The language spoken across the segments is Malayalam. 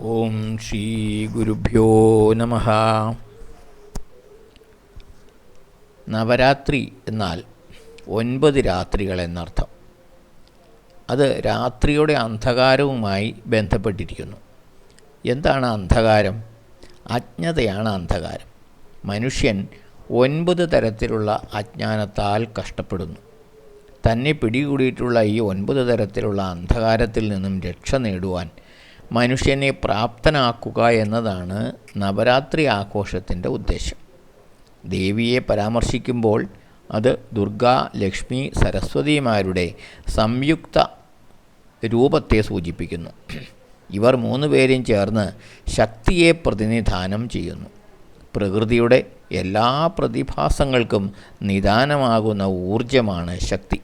ഓം ശ്രീ ഗുരുഭ്യോ നമ. നവരാത്രി എന്നാൽ ഒൻപത് രാത്രികൾ എന്നർത്ഥം. അത് രാത്രിയുടെ അന്ധകാരവുമായി ബന്ധപ്പെട്ടിരിക്കുന്നു. എന്താണ് അന്ധകാരം? അജ്ഞതയാണ് അന്ധകാരം. മനുഷ്യൻ ഒൻപത് തരത്തിലുള്ള അജ്ഞാനത്താൽ കഷ്ടപ്പെടുന്നു. തന്നെ പിടികൂടിയിട്ടുള്ള ഈ ഒൻപത് തരത്തിലുള്ള അന്ധകാരത്തിൽ നിന്നും രക്ഷ നേടുവാൻ മനുഷ്യനെ പ്രാപ്തനാക്കുക എന്നതാണ് നവരാത്രി ആഘോഷത്തിന്റെ ഉദ്ദേശം. ദേവിയെ പരാമർശിക്കുമ്പോൾ അത് ദുർഗ ലക്ഷ്മി സരസ്വതിമാരുടെ സംയുക്ത രൂപത്തെ സൂചിപ്പിക്കുന്നു. ഇവർ മൂന്ന് പേരും ചേർന്ന് ശക്തിയെ പ്രതിനിധാനം ചെയ്യുന്നു. പ്രകൃതിയുടെ എല്ലാ പ്രതിഭാസങ്ങൾക്കും നിദാനമാകുന്ന ഊർജമാണ് ശക്തി.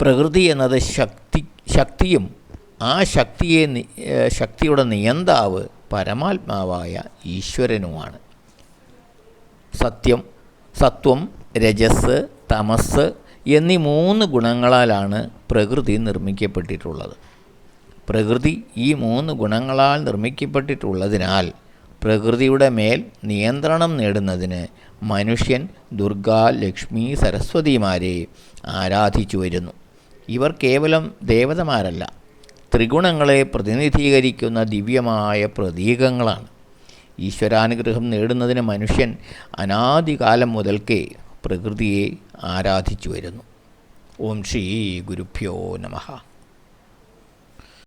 പ്രകൃതി എന്നത് ശക്തി ശക്തിയും ആ ശക്തിയെ ശക്തിയുടെ നിയന്താവ് പരമാത്മാവായ ഈശ്വരനുമാണ്. സത്യം സത്വം രജസ് തമസ് എന്നീ മൂന്ന് ഗുണങ്ങളാലാണ് പ്രകൃതി നിർമ്മിക്കപ്പെട്ടിട്ടുള്ളത്. പ്രകൃതി ഈ മൂന്ന് ഗുണങ്ങളാൽ നിർമ്മിക്കപ്പെട്ടിട്ടുള്ളതിനാൽ പ്രകൃതിയുടെ മേൽ നിയന്ത്രണം നേടുന്നതിന് മനുഷ്യൻ ദുർഗ ലക്ഷ്മി സരസ്വതിമാരെ ആരാധിച്ചു വരുന്നു. ഇവർ കേവലം ദേവതമാരല്ല ത്രിഗുണങ്ങളെ പ്രതിനിധീകരിക്കുന്ന ദിവ്യമായ പ്രതീകങ്ങളാണ്. ഈശ്വരാനുഗ്രഹം നേടുന്നതിന് മനുഷ്യൻ അനാദികാലം മുതൽക്കേ പ്രകൃതിയെ ആരാധിച്ചു വരുന്നു. ഓം ശ്രീ ഗുരുഭ്യോ നമഃ.